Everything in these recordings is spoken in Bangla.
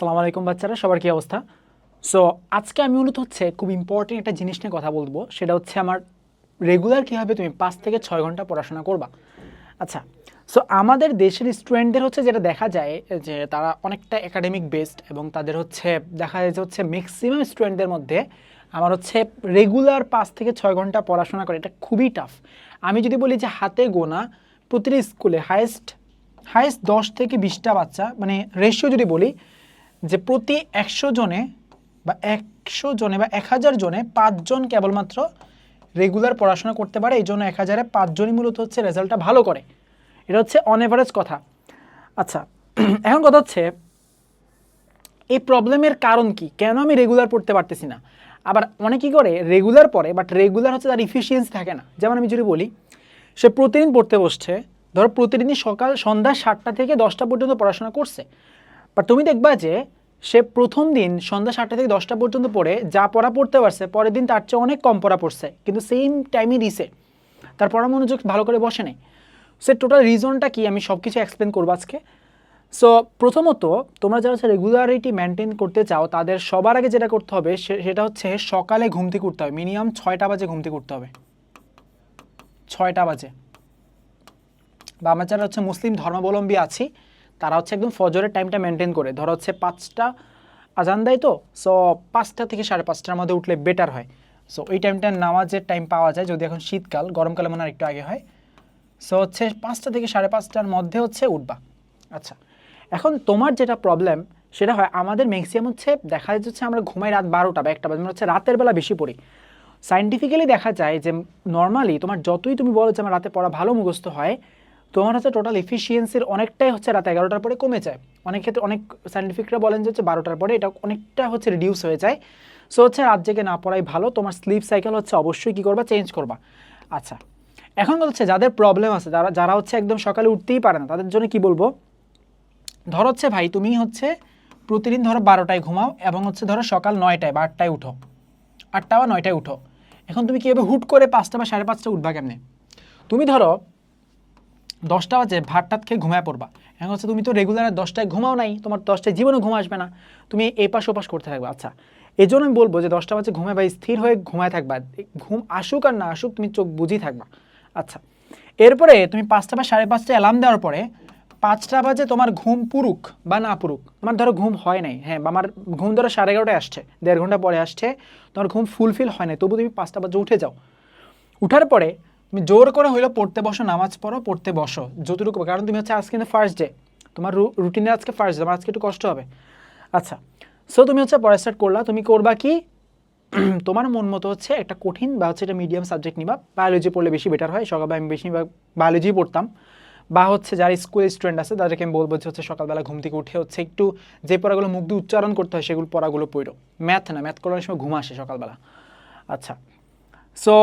সালাম আলাইকুম বাচ্চারা, সবার কি অবস্থা? সো আজকে আমি মূলত হচ্ছে খুব ইম্পর্টেন্ট একটা জিনিস নিয়ে কথা বলব, সেটা হচ্ছে আমার রেগুলার কীভাবে তুমি পাঁচ থেকে ছয় ঘণ্টা পড়াশোনা করবা। আচ্ছা সো আমাদের দেশের স্টুডেন্টদের হচ্ছে যেটা দেখা যায়, যে তারা অনেকটা একাডেমিক বেসড এবং তাদের হচ্ছে, দেখা যায় যে হচ্ছে ম্যাক্সিমাম স্টুডেন্টদের মধ্যে আমার হচ্ছে রেগুলার পাঁচ থেকে ছয় ঘণ্টা পড়াশোনা করে, এটা খুবই টাফ আমি যদি বলি যে হাতে গোনা, প্রতিটি স্কুলে হায়েস্ট হায়েস্ট দশ থেকে বিশটা বাচ্চা মানে রেশিও যদি বলি যে প্রতি একশো জনে বা একশো জনে বা এক হাজার জনে পাঁচজন কেবলমাত্র রেগুলার পড়াশোনা করতে পারে, এই জন্য এক হাজারে পাঁচজনই মূলত হচ্ছে রেজাল্টটা ভালো করে। এটা হচ্ছে অন এভারেজ কথা। আচ্ছা এখন কথা হচ্ছে, এই প্রবলেমের কারণ কি? কেন আমি রেগুলার পড়তে পারতেছি না? আবার অনেকেই করে রেগুলার পড়ে বাট রেগুলার হচ্ছে তার ইফিসিয়েন্সি থাকে না। যেমন আমি যদি বলি, সে প্রতিদিন পড়তে বসছে, ধরো প্রতিদিনই সকাল সন্ধ্যা সাতটা থেকে দশটা পর্যন্ত পড়াশোনা করছে। বাট তুমি দেখবা যে সে প্রথম দিন সন্ধ্যা সাতটা থেকে দশটা পর্যন্ত পড়ে, যা পড়া পড়তে পারছে, পরের দিন তার চেয়ে অনেক কম পড়া পড়ছে। কিন্তু সেম টাইমই দিছে তার পড়া মনোযোগ ভালো করে বসে নেই। সে টোটাল রিজনটা কি আমি সব কিছু এক্সপ্লেন করব আজকে? সো প্রথমত, তোমরা যারা হচ্ছে রেগুলারিটি মেনটেন করতে চাও, তাদের সবার আগে যেটা করতে হবে সেটা হচ্ছে সকালে ঘুম থেকে উঠতে হবে। মিনিমাম ছয়টা বাজে ঘুম থেকে উঠতে হবে। ছয়টা বাজে। বা আমরা যারা হচ্ছে মুসলিম ধর্মাবলম্বী আছি তারা হচ্ছে একদম ফজরের টাইমটা মেনটেন করে। ধরো হচ্ছে পাঁচটা আজান দেয় তো সো পাঁচটা থেকে সাড়ে পাঁচটার মধ্যে উঠলে বেটার হয়। সো ওই টাইমটা নামাজের টাইম পাওয়া যায়, যদি এখন শীতকাল, গরমকালে মনে হয় একটু আগে হয়। সো হচ্ছে পাঁচটা থেকে সাড়ে পাঁচটার মধ্যে হচ্ছে উঠবা। আচ্ছা এখন তোমার যেটা প্রবলেম সেটা হয় আমাদের ম্যাক্সিমাম হচ্ছে দেখা যাচ্ছে আমরা ঘুমাই রাত বারোটা বা একটা বাজে মানে হচ্ছে রাতের বেলা বেশি পড়ি। সাইন্টিফিক্যালি দেখা যায় যে নর্মালি তোমার যতই তুমি বলো যে আমার রাতে পড়া ভালো মুখস্থ হয় তোমার হচ্ছে টোটাল এফিসিয়েন্সির অনেকটাই হচ্ছে রাত এগারোটার পরে কমে যায়। অনেক ক্ষেত্রে অনেক সাইন্টিফিকরা বলেন যে হচ্ছে বারোটার পরে এটা অনেকটা হচ্ছে রিডিউস হয়ে যায়। সো হচ্ছে রাত জেগে না পড়াই ভালো, তোমার স্লিপ সাইকেল হচ্ছে অবশ্যই কী করবা? চেঞ্জ করবা। আচ্ছা এখন হচ্ছে যাদের প্রবলেম আছে, যারা যারা হচ্ছে একদম সকালে উঠতেই পারে না, তাদের জন্য কি বলব? ধরো হচ্ছে ভাই, তুমি হচ্ছে প্রতিদিন ধরো বারোটায় ঘুমাও এবং হচ্ছে ধরো সকাল নয়টায় বা আটটায় উঠো। আটটা বা নয়টায় উঠো। এখন তুমি কীভাবে হুট করে পাঁচটা বা সাড়ে পাঁচটা উঠবা কেমনে? তুমি ধরো দশটা বাজে ভাত টাত খেয়ে ঘুমায় পড়বা। এখন হচ্ছে তুমি তো রেগুলার দশটায় ঘুমাও নাই, তোমার দশটায় জীবনে ঘুম আসবে না। তুমি এপাশ ওপাশ করতে থাকবে। আচ্ছা এই জন্য আমি বলব যে দশটা বাজে ঘুমায় বা স্থির হয়ে ঘুমায় থাকবা। ঘুম আসুক আর না আসুক তুমি চোখ বুঝি থাকবা। আচ্ছা এরপরে তুমি পাঁচটা বা সাড়ে পাঁচটা অ্যালার্ম দেওয়ার পরে পাঁচটা বাজে তোমার ঘুম পুরুক বা না পুরুক। তোমার ধরো ঘুম হয় নাই। হ্যাঁ বা আমার ঘুম ধরো সাড়ে এগারোটায় আসছে, দেড় ঘণ্টা পরে আসছে, তোমার ঘুম ফুলফিল হয় নাই। তবু তুমি পাঁচটা বাজে উঠে যাও। উঠার পরে তুমি জোর করে হইল পড়তে বসো, নামাজ পড়ো, পড়তে বসো, যতটুকু কারণ তুমি হচ্ছে আজকে ফার্স্ট ডে তোমার রুটিনে আজকে ফার্স্ট ডে আজকে একটু কষ্ট হবে। আচ্ছা সো তুমি হচ্ছে পড়া স্টার্ট করলা, তুমি করবা কি? তোমার মন মতো হচ্ছে একটা কঠিন বা হচ্ছে একটা মিডিয়াম সাবজেক্ট নিবা। বায়োলজি পড়লে বেশি বেটার হয়, সকালবেলা আমি বেশি বায়োলজি পড়তাম। বা হচ্ছে যারা স্কুল স্টুডেন্ট আছে, তাদেরকে আমি বলব যে হচ্ছে সকালবেলা ঘুম থেকে উঠে হচ্ছে একটু যে পড়াগুলো মুখ দিয়ে উচ্চারণ করতে হয়, সেগুলো পড়াগুলো পড়ো। ম্যাথ না ম্যাথ করার সময় ঘুম আসে সকালবেলা। আচ্ছা সো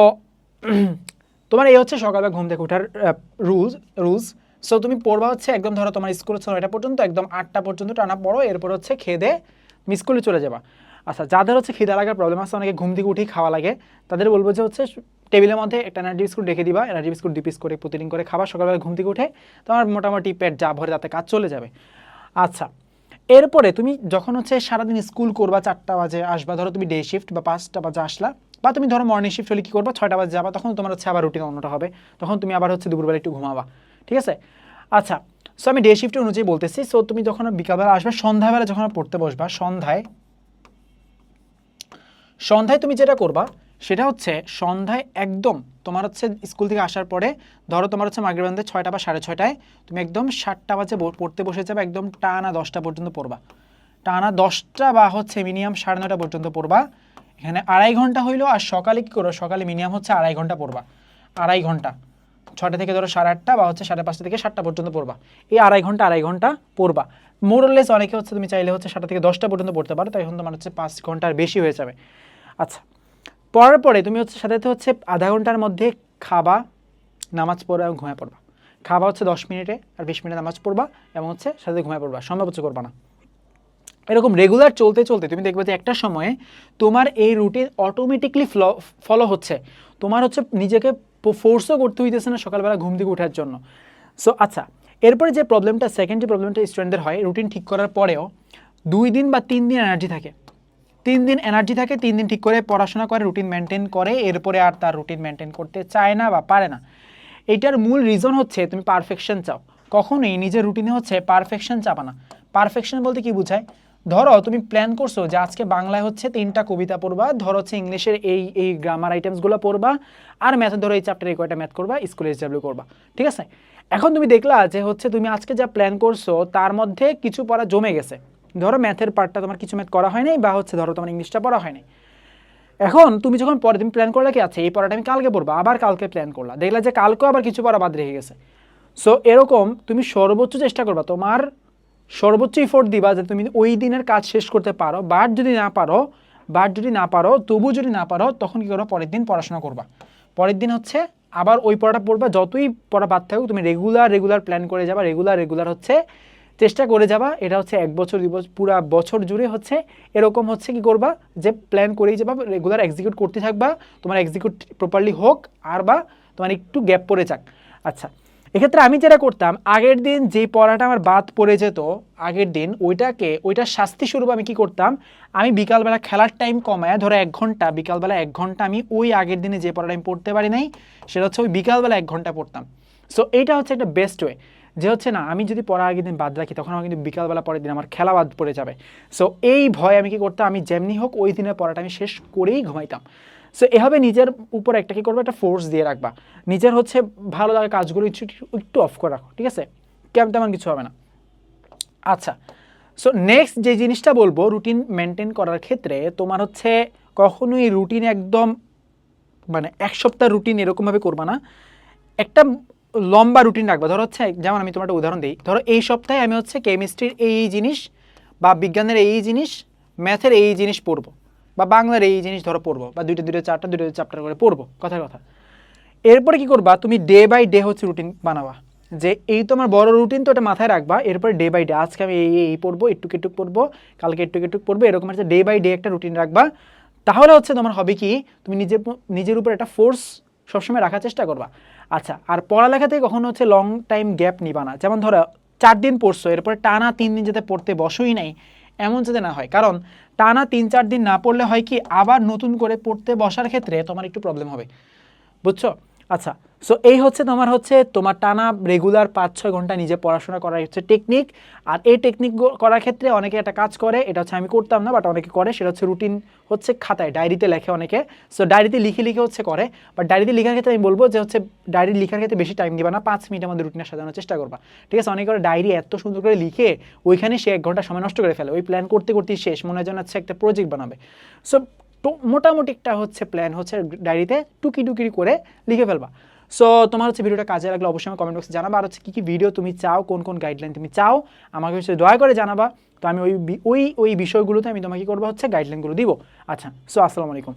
তোমার এই হচ্ছে সকালবেলা ঘুম থেকে ওঠার রুলস রুলস সো তুমি পড়বা হচ্ছে একদম ধরো তোমার স্কুল হচ্ছে নয়টা পর্যন্ত, একদম আটটা পর্যন্ত টানা পড়ো, এরপর হচ্ছে খেয়ে দে তুমি স্কুলে চলে যাবা। আচ্ছা যাদের হচ্ছে খিদা লাগার প্রবলেম আছে, অনেকে ঘুম থেকে উঠেই খাওয়া লাগে, তাদের বলব যে হচ্ছে টেবিলের মধ্যে একটা এনার্জি বিস্কুট রেখে দিবা এনার্জি বিস্কুট দুই পিস করে, প্রতিদিন করে খাবার সকালবেলা ঘুম থেকে উঠে তোমার মোটামুটি পেট যা ভরে তাতে কাজ চলে যাবে। আচ্ছা এরপরে তুমি যখন হচ্ছে সারাদিন স্কুল করবা, চারটা বাজে, আসবা, ধরো তুমি ডে শিফট বা পাঁচটা বাজে আসলা বা তুমি ধরো মর্নিং শিফট হলে কী করবা? ছয়টা বাজে যাবা, তখন তোমার হচ্ছে আবার রুটিন অন্যটা হবে। তখন তুমি আবার হচ্ছে দুপুরবেলা একটু ঘুমাবা। ঠিক আছে? আচ্ছা সো আমি ডে শিফটের অনুযায়ী বলতেছি সো তুমি যখন বিকালবেলা আসবে, সন্ধ্যাবেলা যখন পড়তে বসবা, সন্ধ্যায় সন্ধ্যায় তুমি যেটা করবা, সেটা হচ্ছে সন্ধ্যায় একদম তোমার হচ্ছে স্কুল থেকে আসার পরে, ধরো তোমার হচ্ছে মাগরিবান্ধে ছয়টা বা সাড়ে ছয়টায়, তুমি একদম সাতটা বাজে পড়তে বসে যাবে, একদম টানা দশটা পর্যন্ত পড়বা। টানা দশটা বা হচ্ছে মিনিমাম সাড়ে নটা পর্যন্ত পড়বা। এখানে আড়াই ঘণ্টা হইল আর সকালে কী করো সকালে মিনিমাম হচ্ছে আড়াই ঘণ্টা পড়বা। আড়াই ঘণ্টা। ছটা থেকে ধরো সাড়ে আটটা বা হচ্ছে সাড়ে পাঁচটা থেকে সাতটা পর্যন্ত পড়বা। এই আড়াই ঘণ্টা আড়াই ঘণ্টা পড়বা। মোরলেস অনেকে হচ্ছে তুমি চাইলে হচ্ছে সাতটা থেকে দশটা পর্যন্ত পড়তে পারো, তাই এখন তোমার হচ্ছে পাঁচ ঘণ্টার বেশি হয়ে যাবে। আচ্ছা পড়ার পরে তুমি হচ্ছে সাথে সাথে হচ্ছে আধা ঘণ্টার মধ্যে খাবা, নামাজ পড়বা এবং ঘুমায় পড়বা। খাবা হচ্ছে দশ মিনিটে আর বিশ মিনিটে নামাজ পড়বা এবং হচ্ছে সাথে ঘুমায় পড়বা। সম্ভব হচ্ছে করবা না। এরকম রেগুলার চলতে চলতে তুমি দেখবে যে একটা সময়ে তোমার এই রুটিন অটোমেটিকলি ফলো হচ্ছে। তোমার হচ্ছে নিজেকে ফোর্সও করতে হইতেছে না সকালবেলা ঘুম থেকে ওঠার জন্য। সো আচ্ছা এরপরে যে প্রবলেমটা সেকেন্ড যে প্রবলেমটা স্টুডেন্টদের হয় রুটিন ঠিক করার পরেও দুই দিন বা তিন দিন এনার্জি থাকে। তিন দিন এনার্জি থাকে, তিন দিন ঠিক করে পড়াশোনা করে রুটিন মেনটেন করে, এরপরে আর তার রুটিন মেনটেন করতে চায় না বা পারে না। এটার মূল রিজন হচ্ছে তুমি পারফেকশন চাও। কখনোই নিজের রুটিনে হচ্ছে পারফেকশন চাপা না। পারফেকশন বলতে কি বোঝায়? ধরো, তুমি প্ল্যান করছ যে আজকে বাংলায় হচ্ছে তিনটা কবিতা পড়বা, ধরো হচ্ছে ইংলিশের এই এই গ্রামার আইটেমসগুলো পড়বা, আর ম্যাথে ধরো এই চ্যাপ্টার কয়টা ম্যাথ করবা স্কুলে এসডাব্লিউ করবা, ঠিক আছে? এখন তুমি দেখলা যে হচ্ছে তুমি আজকে যা প্ল্যান করছ, তার মধ্যে কিছু পড়া জমে গেছে। ধরো ম্যাথের পার্টটা তোমার কিছু ম্যাথ করা হয়নি বা হচ্ছে ধরো তোমার ইংলিশটা পড়া হয়নি। এখন তুমি যখন পরের দিন প্ল্যান করলে কি আছে এই পড়াটা আমি কালকে পড়ব, আবার কালকে প্ল্যান করলা। দেখলা যে কালকেও আবার কিছু পড়া বাদ রেখে গেছে। সো এরকম তুমি সর্বোচ্চ চেষ্টা করবা তোমার সর্বোচ্চ ইফোর্ট দিবা যে তুমি ওই দিনের কাজ শেষ করতে পারো। বাট যদি না পারো, বাট যদি না পারো তবু যদি না পারো, তখন কী করবা পরের দিন পড়াশোনা করবা। পরের দিন হচ্ছে আবার ওই পড়াটা পড়বা, যতই পড়া বাদ থাকুক, তুমি রেগুলার রেগুলার প্ল্যান করে যাবা। রেগুলার রেগুলার হচ্ছে চেষ্টা করে যাবা। এটা হচ্ছে এক বছর, দুই বছর পুরা বছর জুড়ে হচ্ছে এরকম হচ্ছে কি করবা যে প্ল্যান করেই যাবা রেগুলার এক্সিকিউট করতে থাকবা। তোমার এক্সিকিউট প্রপারলি হোক, আর বা তোমার একটু গ্যাপ পড়ে যাক। আচ্ছা এক্ষেত্রে আমি যেটা করতাম, আগের দিন যে পড়াটা আমার বাদ পড়ে যেত, আগের দিন ওইটাকে ওইটার শাস্তি স্বরূপ আমি কি করতাম, আমি বিকালবেলা খেলার টাইম কমায়, ধরো এক ঘণ্টা, বিকালবেলা এক ঘণ্টা আমি ওই আগের দিনে যে পড়াটা আমি পড়তে পারি নাই, সেটা হচ্ছে ওই বিকালবেলা এক ঘণ্টা পড়তাম। সো এইটা হচ্ছে একটা বেস্ট ওয়ে যে হচ্ছে না, আমি যদি পড়া আগের দিন বাদ রাখি, তখন আমার কিন্তু বিকালবেলা পরের দিন আমার খেলা বাদ পড়ে যাবে। সো এই ভয় আমি কি করতাম, আমি যেমনি হোক ওই দিনের পড়াটা আমি শেষ করেই ঘুমাইতাম। সো এভাবে নিজের উপর একটা কি করবে? একটা ফোর্স দিয়ে রাখবা। নিজের হচ্ছে ভালো লাগা কাজগুলো একটু একটু অফ করে রাখো, ঠিক আছে? কেমন তেমন কিছু হবে না। আচ্ছা সো নেক্সট যে জিনিসটা বলব রুটিন মেনটেন করার ক্ষেত্রে তোমার হচ্ছে কখনোই রুটিন একদম মানে এক সপ্তাহ রুটিন এরকমভাবে করবা না। একটা লম্বা রুটিন রাখবা। ধরো হচ্ছে, যেমন আমি তোমার একটা উদাহরণ দিই। ধরো এই সপ্তাহে আমি হচ্ছে কেমিস্ট্রির এই জিনিস বা বিজ্ঞানের এই জিনিস ম্যাথের এই জিনিস পড়ব। বা বাংলার এই জিনিস ধরো পড়ব, বা দুইটা দুইটা, চারটা, দুইটা চ্যাপ্টার করে পড়ব, কথার কথা। এরপরে কি করবা? তুমি ডে বাই ডে হচ্ছে রুটিন বানাবা। যে এই তো আমার বড় রুটিন তো ওটা মাথায় রাখবা। এরপরে ডে বাই ডে আজকে আমি এই, এই- পড়ব একটু একটু পড়ব, কালকে একটু একটু পড়ব, এরকম একটা ডে বাই ডে একটা রুটিন রাখবা। তাহলে হচ্ছে তোমার হবে কি, তুমি নিজের নিজের উপর একটা ফোর্স সবসময় রাখার চেষ্টা করবা। আচ্ছা আর পড়ালেখাতে কখনো হচ্ছে লং টাইম গ্যাপ নিবা না। যেমন ধরো, চার দিন পড়ছো, এরপরে টানা তিন দিন যাতে পড়তে বসোই নাই এমন যাতে না হয়। কারণ টানা তিন, চার দিন না পড়লে হয় কি আবার নতুন করে পড়তে বসার ক্ষেত্রে তোমার একটু প্রবলেম হবে। বুঝছ? আচ্ছা সো এই হচ্ছে তোমার হচ্ছে তোমার টানা রেগুলার পাঁচ ছয় ঘণ্টা নিজে পড়াশোনা করার হচ্ছে টেকনিক আর এই টেকনিক করার ক্ষেত্রে অনেকে একটা কাজ করে, এটা হচ্ছে আমি করতাম না বাট অনেকে করে, সেটা হচ্ছে রুটিন হচ্ছে খাতায় ডায়েরিতে লেখে অনেকে সো ডায়েরিতে লিখে লিখে হচ্ছে করে বাট ডায়েরিতে লেখার ক্ষেত্রে আমি বলব যে হচ্ছে ডায়েরি লেখার ক্ষেত্রে বেশি টাইম দিবা না, পাঁচ মিনিটের মধ্যে রুটিনে সাজানোর চেষ্টা করবা। ঠিক আছে, অনেকে ডায়েরি এত সুন্দর করে লিখে, ওইখানে সে এক ঘণ্টা সময় নষ্ট করে ফেলে, ওই প্ল্যান করতে, করতেই শেষ, মনে হয় যেন হচ্ছে একটা প্রজেক্ট বানাবে। সো তো মোটামুটি একটা হচ্ছে প্ল্যান হচ্ছে ডায়েরিতে টুকি টুকি করে লিখে ফেলবা। সো তোমার হচ্ছে ভিডিওটা কাজে লাগলে অবশ্যই আমার কমেন্ট বক্সে জানাবা, আর হচ্ছে কী কী ভিডিও তুমি চাও, কোন কোন গাইডলাইন তুমি চাও, আমাকে হচ্ছে দয়া করে জানাবা। তো আমি ওই ওই ওই বিষয়গুলোতে আমি তোমাকে করব হচ্ছে গাইডলাইনগুলো দিব। আচ্ছা সো আসসালামু আলাইকুম।